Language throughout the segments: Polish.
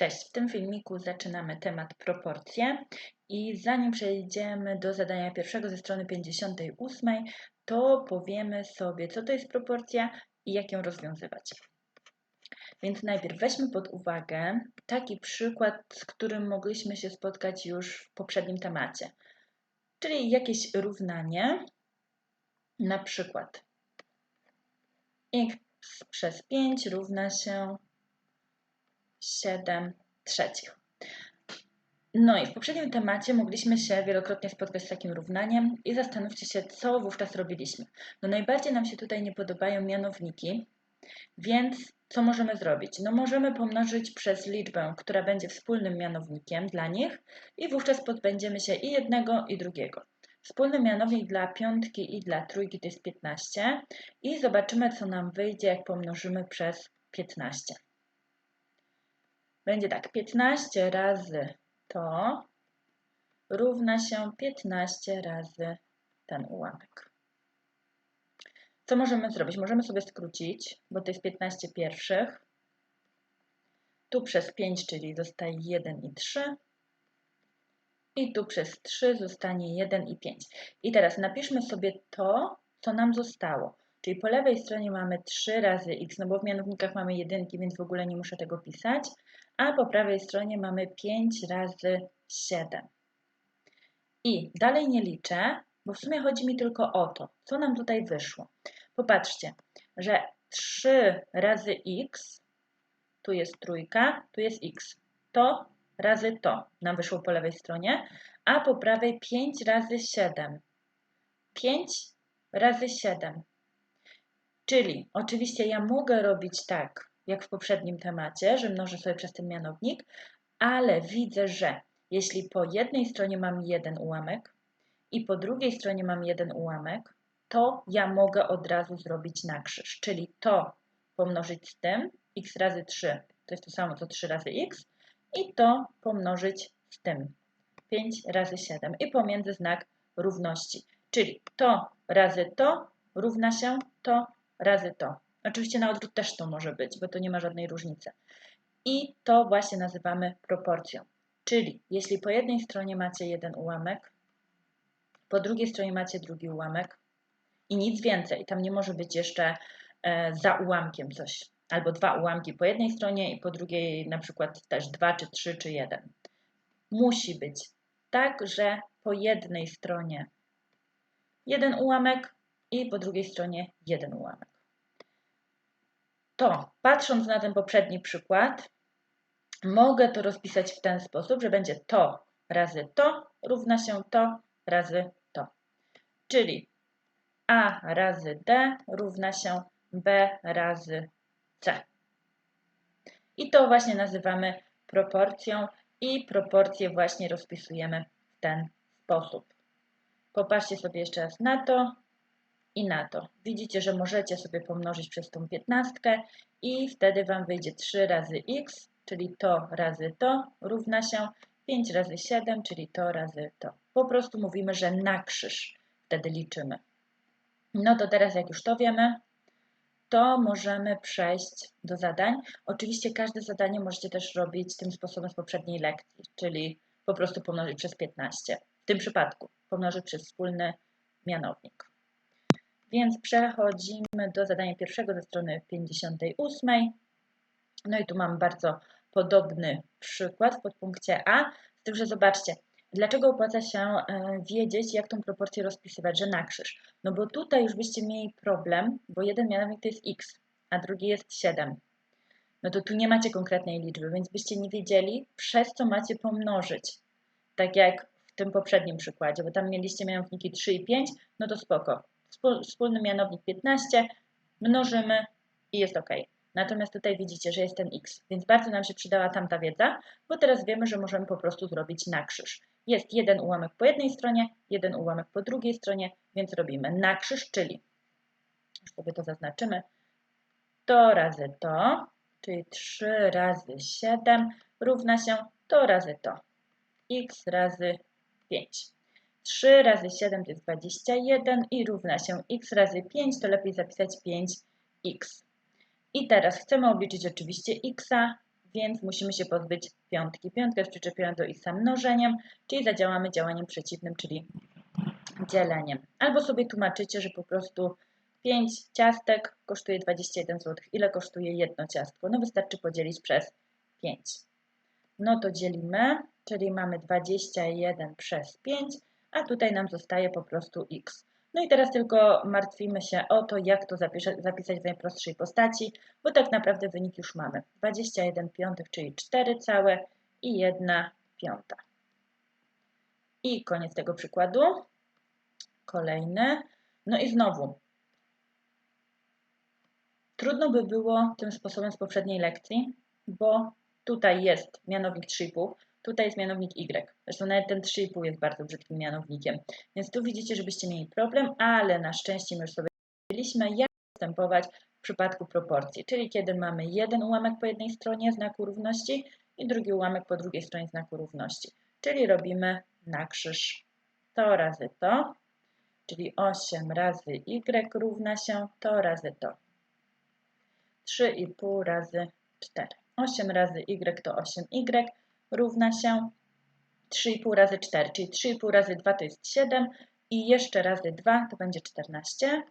Cześć, w tym filmiku zaczynamy temat proporcje i zanim przejdziemy do zadania pierwszego ze strony 58, to powiemy sobie, co to jest proporcja i jak ją rozwiązywać. Więc najpierw weźmy pod uwagę taki przykład, z którym mogliśmy się spotkać już w poprzednim temacie, czyli jakieś równanie, na przykład x przez 5 równa się 7 trzecich. No i w poprzednim temacie mogliśmy się wielokrotnie spotkać z takim równaniem i zastanówcie się, co wówczas robiliśmy. No najbardziej nam się tutaj nie podobają mianowniki, więc co możemy zrobić? No możemy pomnożyć przez liczbę, która będzie wspólnym mianownikiem dla nich i wówczas pozbędziemy się i jednego i drugiego. Wspólny mianownik dla piątki i dla trójki to jest 15 i zobaczymy, co nam wyjdzie, jak pomnożymy przez 15. Będzie tak, 15 razy to równa się 15 razy ten ułamek. Co możemy zrobić? Możemy sobie skrócić, bo to jest 15 pierwszych. Tu przez 5, czyli zostaje 1 i 3. I tu przez 3 zostanie 1 i 5. I teraz napiszmy sobie to, co nam zostało. Czyli po lewej stronie mamy 3 razy x, no bo w mianownikach mamy jedynki, więc w ogóle nie muszę tego pisać. A po prawej stronie mamy 5 razy 7. I dalej nie liczę, bo w sumie chodzi mi tylko o to, co nam tutaj wyszło. Popatrzcie, że 3 razy x, tu jest trójka, tu jest x. To razy to nam wyszło po lewej stronie, a po prawej 5 razy 7. 5 razy 7. Czyli oczywiście ja mogę robić tak, jak w poprzednim temacie, że mnożę sobie przez ten mianownik, ale widzę, że jeśli po jednej stronie mam jeden ułamek i po drugiej stronie mam jeden ułamek, to ja mogę od razu zrobić na krzyż, czyli to pomnożyć z tym, x razy 3, to jest to samo co 3 razy x, i to pomnożyć z tym, 5 razy 7 i pomiędzy znak równości, czyli to razy to równa się to razy to. Oczywiście na odwrót też to może być, bo to nie ma żadnej różnicy. I to właśnie nazywamy proporcją. Czyli jeśli po jednej stronie macie jeden ułamek, po drugiej stronie macie drugi ułamek i nic więcej, tam nie może być jeszcze e, za ułamkiem coś. Albo dwa ułamki po jednej stronie i po drugiej na przykład też dwa, czy trzy, czy jeden. Musi być tak, że po jednej stronie jeden ułamek i po drugiej stronie jeden ułamek to patrząc na ten poprzedni przykład, mogę to rozpisać w ten sposób, że będzie to razy to równa się to razy to. Czyli A razy D równa się B razy C. I to właśnie nazywamy proporcją i proporcje właśnie rozpisujemy w ten sposób. Popatrzcie sobie jeszcze raz na to i na to. Widzicie, że możecie sobie pomnożyć przez tą piętnastkę i wtedy Wam wyjdzie 3 razy x, czyli to razy to równa się 5 razy 7, czyli to razy to. Po prostu mówimy, że na krzyż wtedy liczymy. No to teraz jak już to wiemy, to możemy przejść do zadań. Oczywiście każde zadanie możecie też robić tym sposobem z poprzedniej lekcji, czyli po prostu pomnożyć przez 15. W tym przypadku pomnożyć przez wspólny mianownik. Więc przechodzimy do zadania pierwszego ze strony 58. No i tu mam bardzo podobny przykład w podpunkcie A, z tym, że zobaczcie, dlaczego opłaca się e, wiedzieć, jak tą proporcję rozpisywać, że na krzyż. No bo tutaj już byście mieli problem, bo jeden mianownik to jest x, a drugi jest 7. No to tu nie macie konkretnej liczby, więc byście nie wiedzieli, przez co macie pomnożyć. Tak jak w tym poprzednim przykładzie, bo tam mieliście mianowniki 3 i 5, no to spoko wspólny mianownik 15, mnożymy i jest ok. Natomiast tutaj widzicie, że jest ten x, więc bardzo nam się przydała tamta wiedza, bo teraz wiemy, że możemy po prostu zrobić na krzyż. Jest jeden ułamek po jednej stronie, jeden ułamek po drugiej stronie, więc robimy na krzyż, czyli, już sobie to zaznaczymy, to razy to, czyli 3 razy 7 równa się to razy to, x razy 5. 3 razy 7 to jest 21 i równa się x razy 5, to lepiej zapisać 5x. I teraz chcemy obliczyć oczywiście x, więc musimy się pozbyć piątki. Piątka jest przyczepiona do x mnożeniem, czyli zadziałamy działaniem przeciwnym, czyli dzieleniem. Albo sobie tłumaczycie, że po prostu 5 ciastek kosztuje 21 zł. Ile kosztuje jedno ciastko? No wystarczy podzielić przez 5. No to dzielimy, czyli mamy 21 przez 5, a tutaj nam zostaje po prostu x. No i teraz tylko martwimy się o to, jak to zapisać w najprostszej postaci, bo tak naprawdę wynik już mamy. 21 piątych, czyli 4 całe i 1 piąta. I koniec tego przykładu. Kolejny. No i znowu. Trudno by było tym sposobem z poprzedniej lekcji, bo tutaj jest mianownik 3,5, Tutaj jest mianownik y. Zresztą nawet ten 3,5 jest bardzo brzydkim mianownikiem. Więc tu widzicie, żebyście mieli problem, ale na szczęście my już sobie wiedzieliśmy, jak postępować w przypadku proporcji. Czyli kiedy mamy jeden ułamek po jednej stronie znaku równości i drugi ułamek po drugiej stronie znaku równości. Czyli robimy na krzyż to razy to, czyli 8 razy y równa się to razy to. 3,5 razy 4. 8 razy y to 8y, równa się 3,5 razy 4, czyli 3,5 razy 2 to jest 7 i jeszcze razy 2 to będzie 14.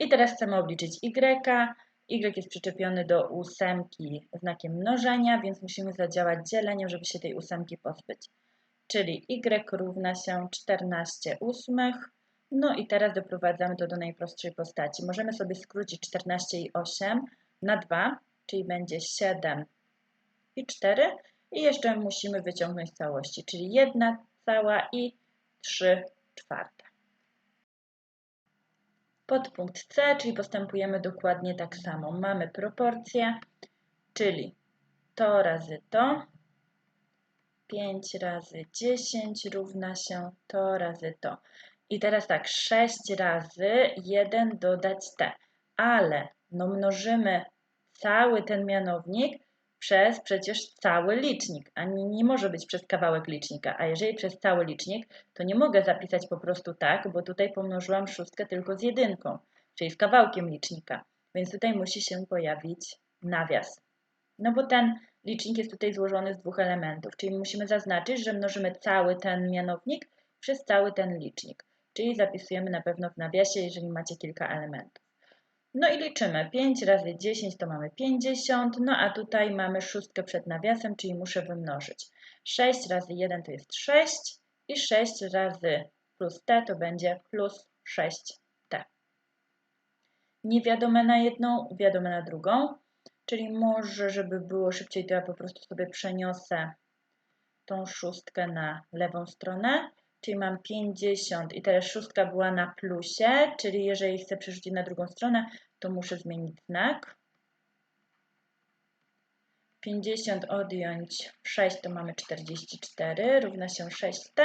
I teraz chcemy obliczyć y. y jest przyczepiony do ósemki znakiem mnożenia, więc musimy zadziałać dzieleniem, żeby się tej ósemki pozbyć. Czyli y równa się 14 ósmych. No i teraz doprowadzamy to do najprostszej postaci. Możemy sobie skrócić 14 i 8 na 2, czyli będzie 7 i 4 i jeszcze musimy wyciągnąć całości, czyli 1 cała i 3 czwarte. Podpunkt C, czyli postępujemy dokładnie tak samo. Mamy proporcje, czyli to razy to, 5 razy 10 równa się to razy to. I teraz tak, 6 razy 1 dodać t, ale no mnożymy cały ten mianownik przez przecież cały licznik, a nie, nie może być przez kawałek licznika. A jeżeli przez cały licznik, to nie mogę zapisać po prostu tak, bo tutaj pomnożyłam szóstkę tylko z jedynką, czyli z kawałkiem licznika. Więc tutaj musi się pojawić nawias. No bo ten licznik jest tutaj złożony z dwóch elementów, czyli musimy zaznaczyć, że mnożymy cały ten mianownik przez cały ten licznik. Czyli zapisujemy na pewno w nawiasie, jeżeli macie kilka elementów. No i liczymy. 5 razy 10 to mamy 50, no a tutaj mamy szóstkę przed nawiasem, czyli muszę wymnożyć. 6 razy 1 to jest 6 i 6 razy plus t to będzie plus 6t. Niewiadome na jedną, wiadome na drugą, czyli może, żeby było szybciej, to ja po prostu sobie przeniosę tą szóstkę na lewą stronę czyli mam 50 i teraz szóstka była na plusie, czyli jeżeli chcę przerzucić na drugą stronę, to muszę zmienić znak. 50 odjąć 6 to mamy 44, równa się 6t.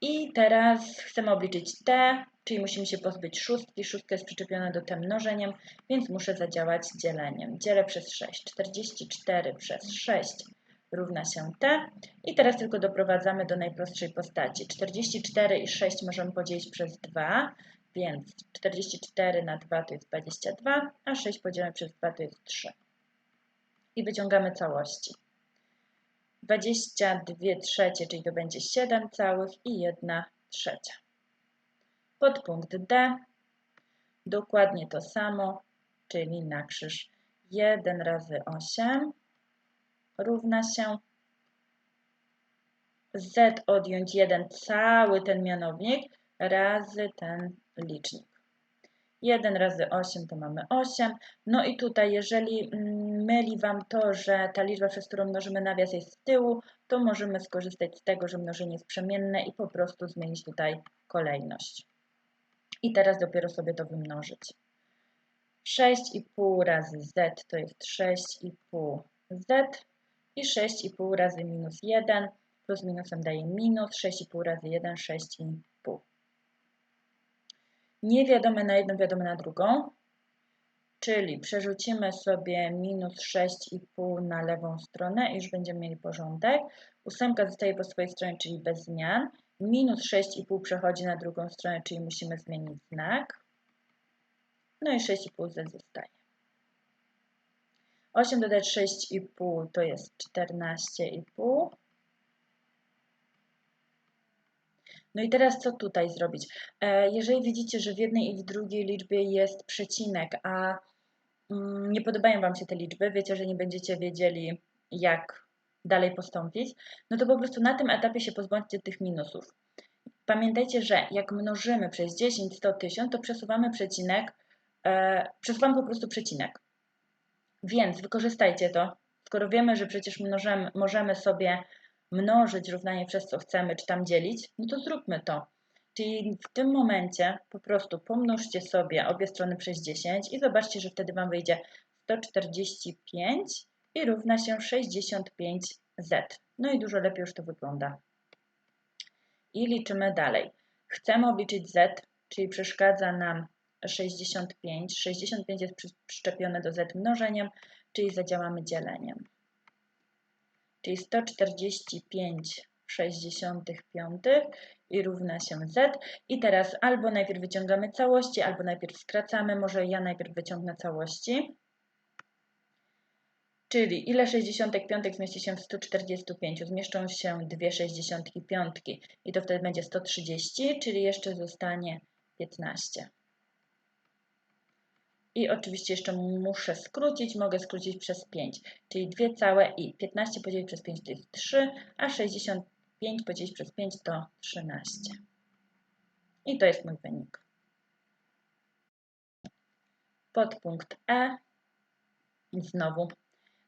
I teraz chcemy obliczyć t, czyli musimy się pozbyć szóstki. Szóstka jest przyczepiona do t mnożeniem, więc muszę zadziałać dzieleniem. Dzielę przez 6. 44 przez 6 równa się t. I teraz tylko doprowadzamy do najprostszej postaci. 44 i 6 możemy podzielić przez 2, więc 44 na 2 to jest 22, a 6 podzielone przez 2 to jest 3. I wyciągamy całości. 22 trzecie, czyli to będzie 7 całych i 1 trzecia. Podpunkt D. Dokładnie to samo, czyli na krzyż 1 razy 8 równa się z odjąć 1 cały ten mianownik razy ten licznik. 1 razy 8 to mamy 8. No i tutaj, jeżeli mm, myli Wam to, że ta liczba, przez którą mnożymy nawias jest z tyłu, to możemy skorzystać z tego, że mnożenie jest przemienne i po prostu zmienić tutaj kolejność. I teraz dopiero sobie to wymnożyć. 6,5 razy z to jest 6,5 z i 6,5 razy minus 1 plus minusem daje minus 6,5 razy 1, 6,5. Niewiadome na jedną, wiadome na drugą, czyli przerzucimy sobie minus 6,5 na lewą stronę i już będziemy mieli porządek. Ósemka zostaje po swojej stronie, czyli bez zmian. Minus 6,5 przechodzi na drugą stronę, czyli musimy zmienić znak. No i 6,5 z zostaje. 8 dodać 6,5 to jest 14,5. No i teraz co tutaj zrobić? E, jeżeli widzicie, że w jednej i w drugiej liczbie jest przecinek, a mm, nie podobają Wam się te liczby, wiecie, że nie będziecie wiedzieli, jak dalej postąpić, no to po prostu na tym etapie się pozbądźcie tych minusów. Pamiętajcie, że jak mnożymy przez 10, 100, 1000, to przesuwamy przecinek, e, przesuwamy po prostu przecinek. Więc wykorzystajcie to. Skoro wiemy, że przecież mnożymy, możemy sobie mnożyć równanie przez co chcemy, czy tam dzielić, no to zróbmy to. Czyli w tym momencie po prostu pomnóżcie sobie obie strony przez 10 i zobaczcie, że wtedy Wam wyjdzie 145 i równa się 65z. No i dużo lepiej już to wygląda. I liczymy dalej. Chcemy obliczyć z, czyli przeszkadza nam 65. 65 jest przyczepione do z mnożeniem, czyli zadziałamy dzieleniem. Czyli 145 65 i równa się z. I teraz albo najpierw wyciągamy całości, albo najpierw skracamy. Może ja najpierw wyciągnę całości. Czyli ile 65 zmieści się w 145? Zmieszczą się dwie 65 i to wtedy będzie 130, czyli jeszcze zostanie 15. I oczywiście jeszcze muszę skrócić, mogę skrócić przez 5, czyli 2 całe i 15 podzielić przez 5 to jest 3, a 65 podzielić przez 5 to 13. I to jest mój wynik. Podpunkt E. Znowu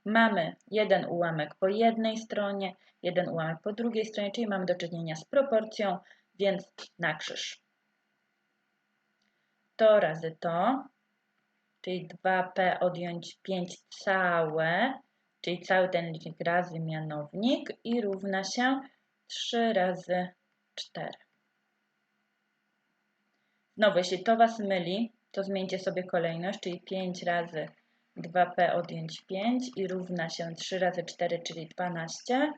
mamy jeden ułamek po jednej stronie, jeden ułamek po drugiej stronie, czyli mamy do czynienia z proporcją, więc na krzyż. To razy to, czyli 2p odjąć 5 całe, czyli cały ten licznik razy mianownik i równa się 3 razy 4. Znowu, jeśli to Was myli, to zmieńcie sobie kolejność, czyli 5 razy 2p odjąć 5 i równa się 3 razy 4, czyli 12.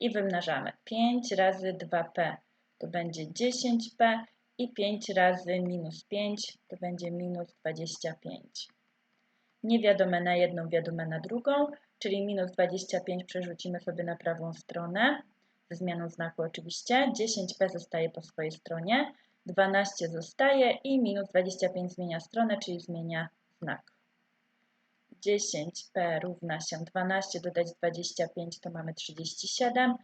I wymnażamy. 5 razy 2p to będzie 10p i 5 razy minus 5 to będzie minus 25. Niewiadome na jedną, wiadome na drugą, czyli minus 25 przerzucimy sobie na prawą stronę, ze zmianą znaku oczywiście. 10p zostaje po swojej stronie, 12 zostaje i minus 25 zmienia stronę, czyli zmienia znak. 10p równa się 12, dodać 25 to mamy 37.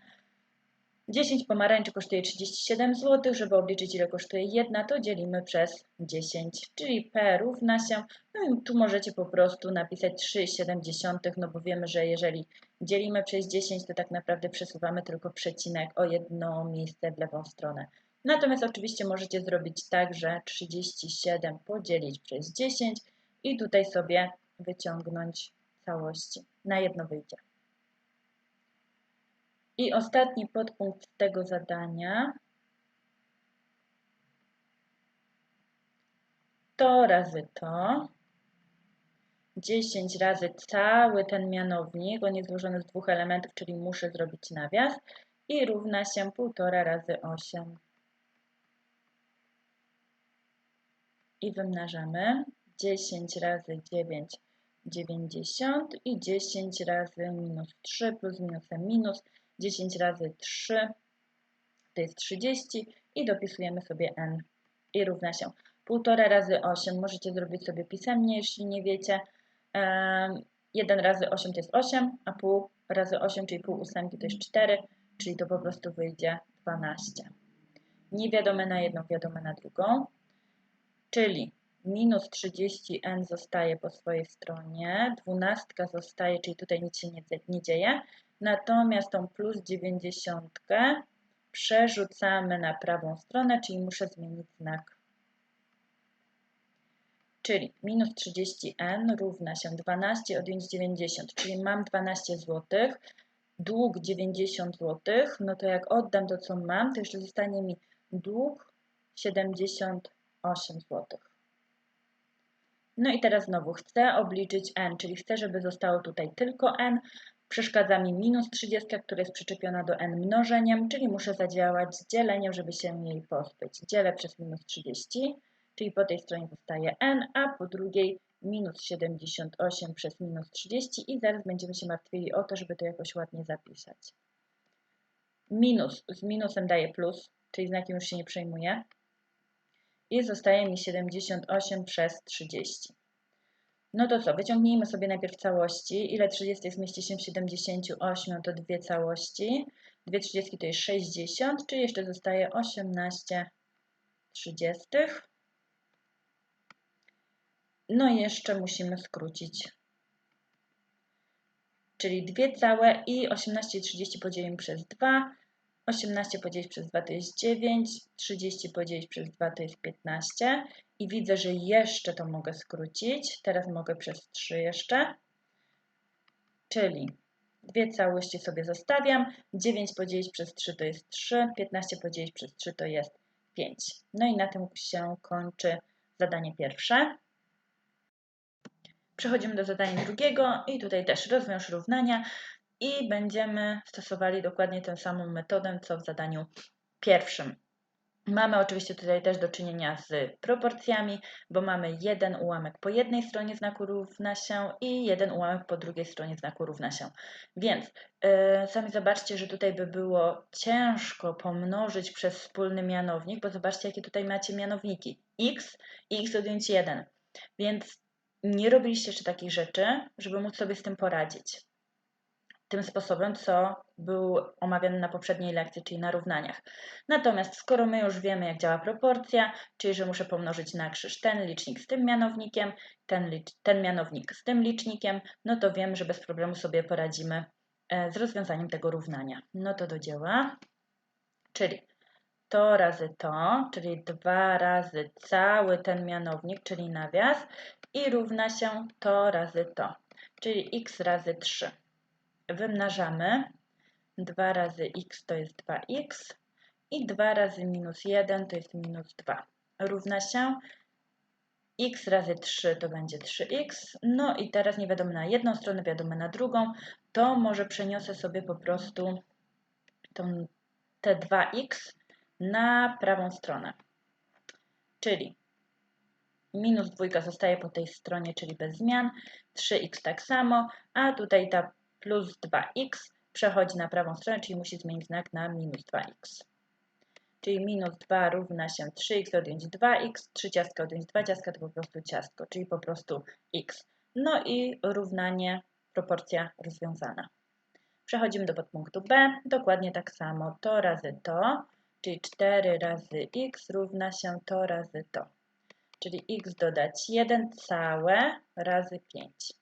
10 pomarańczy kosztuje 37 zł. Żeby obliczyć ile kosztuje jedna, to dzielimy przez 10, czyli p równa się, no tu możecie po prostu napisać 3,7, no bo wiemy, że jeżeli dzielimy przez 10, to tak naprawdę przesuwamy tylko przecinek o jedno miejsce w lewą stronę. Natomiast oczywiście możecie zrobić tak, że 37 podzielić przez 10 i tutaj sobie wyciągnąć całości. Na jedno wyjdzie. I ostatni podpunkt tego zadania to razy to. 10 razy cały ten mianownik, on jest złożony z dwóch elementów, czyli muszę zrobić nawias i równa się 1,5 razy 8. I wymnażamy 10 razy 9 90 i 10 razy minus 3 plus minusem minus 10 razy 3 to jest 30 i dopisujemy sobie n i równa się 1,5 razy 8 możecie zrobić sobie pisemnie, jeśli nie wiecie. 1 razy 8 to jest 8, a pół razy 8, czyli pół ósemki to jest 4, czyli to po prostu wyjdzie 12. Niewiadome na jedną, wiadome na drugą, czyli minus 30n zostaje po swojej stronie, dwunastka zostaje, czyli tutaj nic się nie, nie dzieje, natomiast tą plus 90 przerzucamy na prawą stronę, czyli muszę zmienić znak. Czyli minus 30n równa się 12 odjąć 90, czyli mam 12 zł, dług 90 zł, no to jak oddam to, co mam, to jeszcze zostanie mi dług 78 zł. No i teraz znowu chcę obliczyć n, czyli chcę, żeby zostało tutaj tylko n. Przeszkadza mi minus 30, która jest przyczepiona do n mnożeniem, czyli muszę zadziałać z dzieleniem, żeby się jej pozbyć. Dzielę przez minus 30, czyli po tej stronie zostaje n, a po drugiej minus 78 przez minus 30 i zaraz będziemy się martwili o to, żeby to jakoś ładnie zapisać. Minus z minusem daje plus, czyli znakiem już się nie przejmuje. I zostaje mi 78 przez 30. No to co, wyciągnijmy sobie najpierw całości. Ile 30 zmieści się w 78? To dwie całości. Dwie 30 to jest 60, czyli jeszcze zostaje 18 trzydziestych. No i jeszcze musimy skrócić. Czyli dwie całe i 18,30 podzielimy przez 2. 18 podzielić przez 2 to jest 9, 30 podzielić przez 2 to jest 15 i widzę, że jeszcze to mogę skrócić. Teraz mogę przez 3 jeszcze, czyli dwie całości sobie zostawiam. 9 podzielić przez 3 to jest 3, 15 podzielić przez 3 to jest 5. No i na tym się kończy zadanie pierwsze. Przechodzimy do zadania drugiego i tutaj też rozwiąż równania i będziemy stosowali dokładnie tę samą metodę, co w zadaniu pierwszym. Mamy oczywiście tutaj też do czynienia z proporcjami, bo mamy jeden ułamek po jednej stronie znaku równa się i jeden ułamek po drugiej stronie znaku równa się. Więc yy, sami zobaczcie, że tutaj by było ciężko pomnożyć przez wspólny mianownik, bo zobaczcie, jakie tutaj macie mianowniki. x i x odjąć 1. Więc nie robiliście jeszcze takich rzeczy, żeby móc sobie z tym poradzić tym sposobem, co był omawiany na poprzedniej lekcji, czyli na równaniach. Natomiast skoro my już wiemy, jak działa proporcja, czyli że muszę pomnożyć na krzyż ten licznik z tym mianownikiem, ten, ten mianownik z tym licznikiem, no to wiem, że bez problemu sobie poradzimy e, z rozwiązaniem tego równania. No to do dzieła, czyli to razy to, czyli dwa razy cały ten mianownik, czyli nawias i równa się to razy to, czyli x razy 3 wymnażamy. 2 razy x to jest 2x i 2 razy minus 1 to jest minus 2. Równa się x razy 3 to będzie 3x. No i teraz nie wiadomo na jedną stronę, wiadomo na drugą. To może przeniosę sobie po prostu tą, te 2x na prawą stronę. Czyli minus dwójka zostaje po tej stronie, czyli bez zmian. 3x tak samo, a tutaj ta plus 2x przechodzi na prawą stronę, czyli musi zmienić znak na minus 2x. Czyli minus 2 równa się 3x odjąć 2x, 3 ciastka odjąć 2 ciastka to po prostu ciastko, czyli po prostu x. No i równanie, proporcja rozwiązana. Przechodzimy do podpunktu B, dokładnie tak samo, to razy to, czyli 4 razy x równa się to razy to. Czyli x dodać 1 całe razy 5.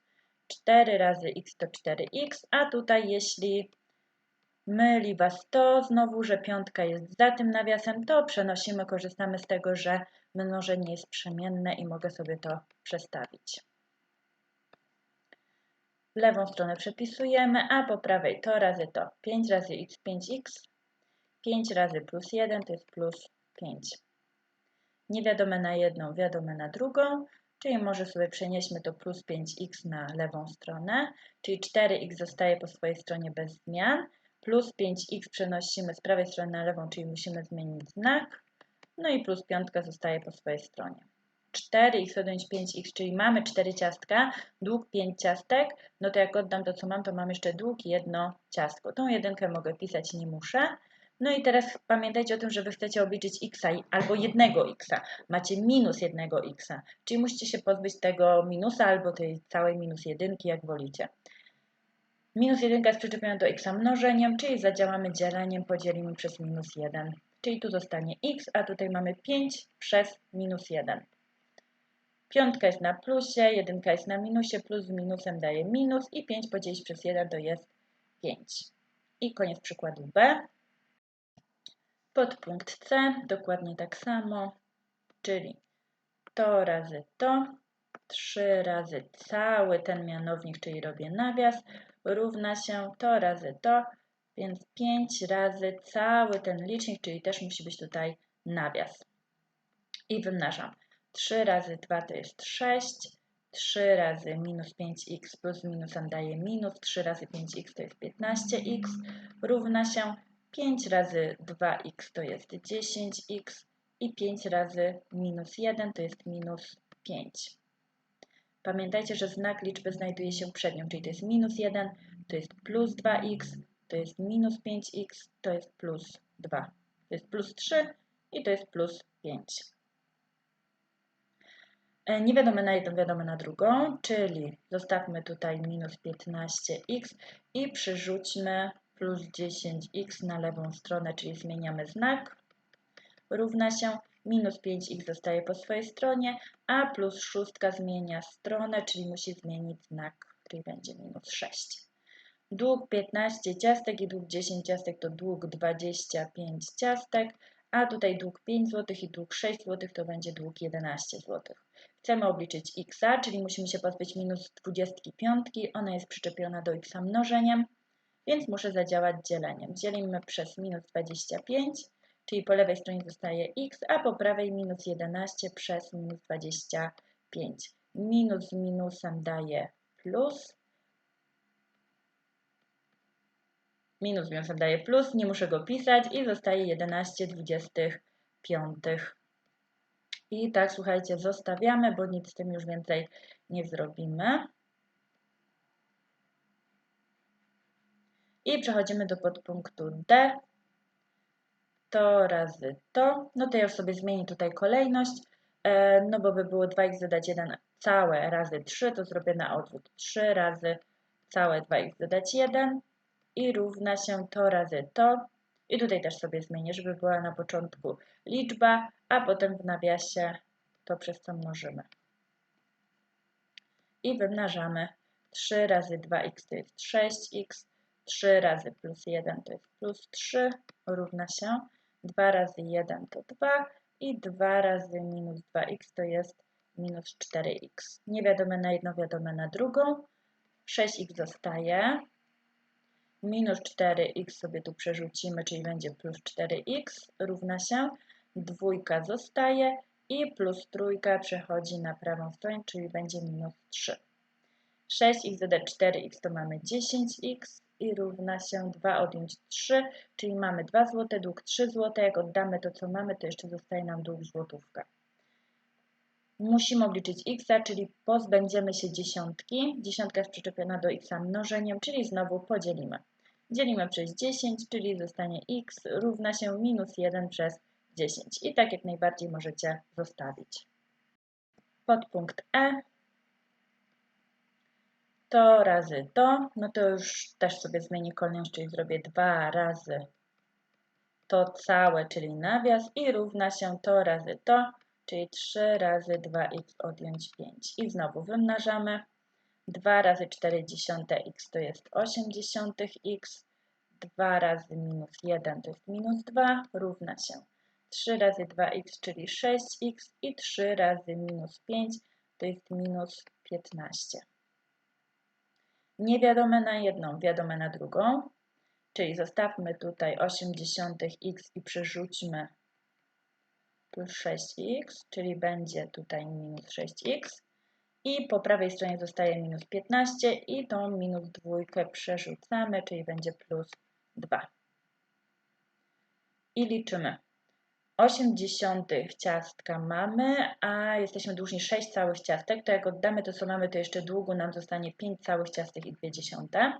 4 razy x to 4x, a tutaj jeśli myli Was to, znowu, że piątka jest za tym nawiasem, to przenosimy, korzystamy z tego, że mnożenie jest przemienne i mogę sobie to przestawić. Lewą stronę przepisujemy, a po prawej to razy to. 5 razy x, 5x. 5 razy plus 1 to jest plus 5. Niewiadome na jedną, wiadome na drugą. Czyli może sobie przenieśmy to plus 5x na lewą stronę, czyli 4x zostaje po swojej stronie bez zmian, plus 5x przenosimy z prawej strony na lewą, czyli musimy zmienić znak, no i plus piątka zostaje po swojej stronie. 4x odjąć 5x, czyli mamy 4 ciastka, dług 5 ciastek, no to jak oddam to, co mam, to mam jeszcze dług jedno ciastko. Tą jedynkę mogę pisać, nie muszę. No i teraz pamiętajcie o tym, że wy chcecie obliczyć x albo jednego x. Macie minus jednego x, czyli musicie się pozbyć tego minusa albo tej całej minus jedynki, jak wolicie. Minus jedynka jest przyczepiona do x mnożeniem, czyli zadziałamy dzieleniem, podzielimy przez minus 1. Czyli tu zostanie x, a tutaj mamy 5 przez minus 1. Piątka jest na plusie, jedynka jest na minusie, plus z minusem daje minus i 5 podzielić przez 1 to jest 5. I koniec przykładu B. Podpunkt C, dokładnie tak samo, czyli to razy to, 3 razy cały ten mianownik, czyli robię nawias, równa się to razy to, więc 5 razy cały ten licznik, czyli też musi być tutaj nawias. I wymnażam. 3 razy 2 to jest 6, 3 razy minus 5x plus minusem daje minus, 3 razy 5x to jest 15x, równa się 5 razy 2x to jest 10x i 5 razy minus 1 to jest minus 5. Pamiętajcie, że znak liczby znajduje się przed nią, czyli to jest minus 1, to jest plus 2x, to jest minus 5x, to jest plus 2, to jest plus 3 i to jest plus 5. E, nie wiadomo na jedną, wiadomo na drugą, czyli zostawmy tutaj minus 15x i przerzućmy plus 10x na lewą stronę, czyli zmieniamy znak. Równa się minus 5x zostaje po swojej stronie, a plus 6 zmienia stronę, czyli musi zmienić znak, czyli będzie minus 6. Dług 15 ciastek i dług 10 ciastek to dług 25 ciastek, a tutaj dług 5 zł i dług 6 zł to będzie dług 11 zł. Chcemy obliczyć x, czyli musimy się pozbyć minus 25, ona jest przyczepiona do x mnożeniem, więc muszę zadziałać dzieleniem. Dzielimy przez minus 25, czyli po lewej stronie zostaje x, a po prawej minus 11 przez minus 25. Minus z minusem daje plus, minus z minusem daje plus, nie muszę go pisać i zostaje 11 25. I tak, słuchajcie, zostawiamy, bo nic z tym już więcej nie zrobimy. I przechodzimy do podpunktu D. To razy to. No to ja już sobie zmienię tutaj kolejność, e, no bo by było 2x dodać 1 całe razy 3, to zrobię na odwrót. 3 razy całe 2x dodać 1 i równa się to razy to. I tutaj też sobie zmienię, żeby była na początku liczba, a potem w nawiasie to przez co mnożymy. I wymnażamy 3 razy 2x to jest 6x, 3 razy plus 1 to jest plus 3, równa się 2 razy 1 to 2 i 2 razy minus 2x to jest minus 4x. Niewiadome na jedno, wiadome na drugą. 6x zostaje, minus 4x sobie tu przerzucimy, czyli będzie plus 4x, równa się, dwójka zostaje i plus trójka przechodzi na prawą stronę, czyli będzie minus 3. 6x dodać 4x to mamy 10x i równa się 2 odjąć 3, czyli mamy 2 zł, dług 3 zł. Jak oddamy to, co mamy, to jeszcze zostaje nam dług złotówka. Musimy obliczyć x, czyli pozbędziemy się dziesiątki. Dziesiątka jest przyczepiona do x mnożeniem, czyli znowu podzielimy. Dzielimy przez 10, czyli zostanie x równa się minus 1 przez 10. I tak jak najbardziej możecie zostawić. Podpunkt E. To razy to, no to już też sobie zmienię kolejność, czyli zrobię 2 razy to całe, czyli nawias i równa się to razy to, czyli 3 razy 2x odjąć 5. I znowu wymnażamy. 2 razy 4 dziesiąte x to jest 8 dziesiątych x. 2 razy minus 1 to jest minus 2, równa się 3 razy 2x, czyli 6x i 3 razy minus 5 to jest minus 15. Niewiadome na jedną, wiadome na drugą, czyli zostawmy tutaj 80x i przerzućmy plus 6x, czyli będzie tutaj minus 6x. I po prawej stronie zostaje minus 15 i tą minus dwójkę przerzucamy, czyli będzie plus 2. I liczymy. 80 ciastka mamy, a jesteśmy dłużni 6 całych ciastek, to jak oddamy to, co mamy, to jeszcze długu nam zostanie 5 całych ciastek i 2 dziesiąte.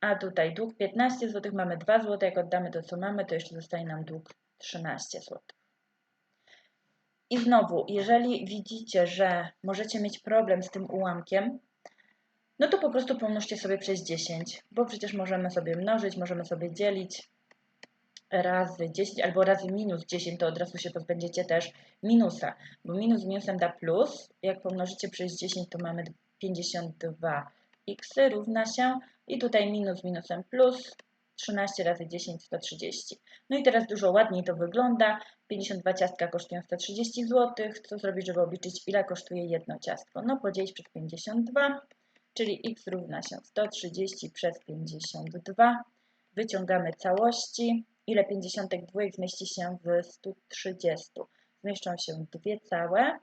A tutaj dług 15 zł, mamy 2 zł, jak oddamy to, co mamy, to jeszcze zostaje nam dług 13 zł. I znowu, jeżeli widzicie, że możecie mieć problem z tym ułamkiem, no to po prostu pomnożcie sobie przez 10, bo przecież możemy sobie mnożyć, możemy sobie dzielić razy 10 albo razy minus 10, to od razu się pozbędziecie też minusa, bo minus minusem da plus, jak pomnożycie przez 10, to mamy 52x równa się i tutaj minus minusem plus 13 razy 10 130. No i teraz dużo ładniej to wygląda. 52 ciastka kosztują 130 zł. Co zrobić, żeby obliczyć ile kosztuje jedno ciastko? No podzielić przez 52, czyli x równa się 130 przez 52. Wyciągamy całości ile 52 zmieści się w 130. Zmieszczą się dwie całe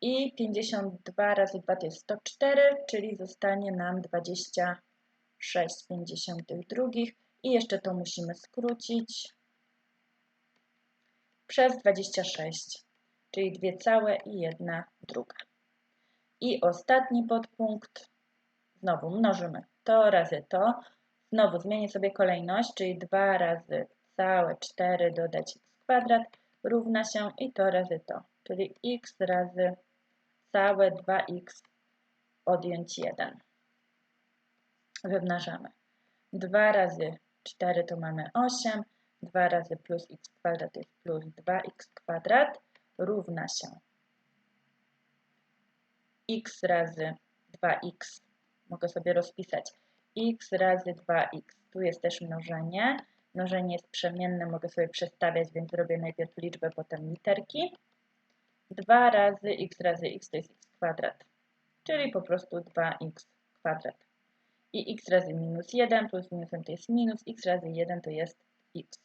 i 52 razy 2 to jest 104, czyli zostanie nam 26 52 i jeszcze to musimy skrócić przez 26, czyli dwie całe i jedna druga. I ostatni podpunkt, znowu mnożymy to razy to. Znowu zmienię sobie kolejność, czyli 2 razy całe 4 dodać x kwadrat równa się i to razy to, czyli x razy całe 2x odjąć 1. Wymnażamy. 2 razy 4 to mamy 8, 2 razy plus x kwadrat to jest plus 2x kwadrat równa się x razy 2x. Mogę sobie rozpisać x razy 2x. Tu jest też mnożenie. Mnożenie jest przemienne, mogę sobie przestawiać, więc robię najpierw liczbę, potem literki. 2 razy x razy x to jest x kwadrat, czyli po prostu 2x kwadrat. I x razy minus 1 plus minusem to jest minus, x razy 1 to jest x.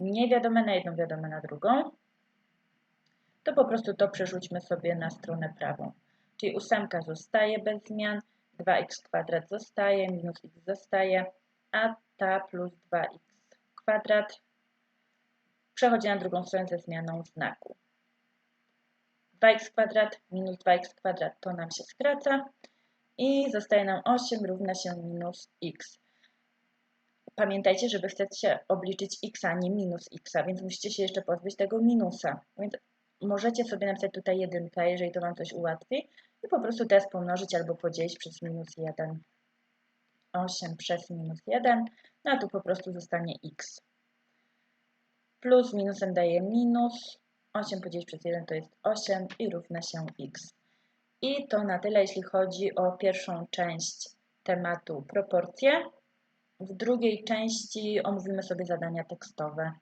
Niewiadome na jedną, wiadome na drugą. To po prostu to przerzućmy sobie na stronę prawą. Czyli ósemka zostaje bez zmian, 2x kwadrat zostaje, minus x zostaje, a ta plus 2x kwadrat przechodzi na drugą stronę ze zmianą znaku. 2x kwadrat minus 2x kwadrat to nam się skraca i zostaje nam 8 równa się minus x. Pamiętajcie, żeby chcecie obliczyć x, a nie minus x, więc musicie się jeszcze pozbyć tego minusa. Więc możecie sobie napisać tutaj jedynkę, jeżeli to Wam coś ułatwi i po prostu teraz pomnożyć albo podzielić przez minus 1. 8 przez minus 1, no a tu po prostu zostanie x. Plus minusem daje minus, 8 podzielić przez 1 to jest 8 i równa się x. I to na tyle, jeśli chodzi o pierwszą część tematu proporcje. W drugiej części omówimy sobie zadania tekstowe.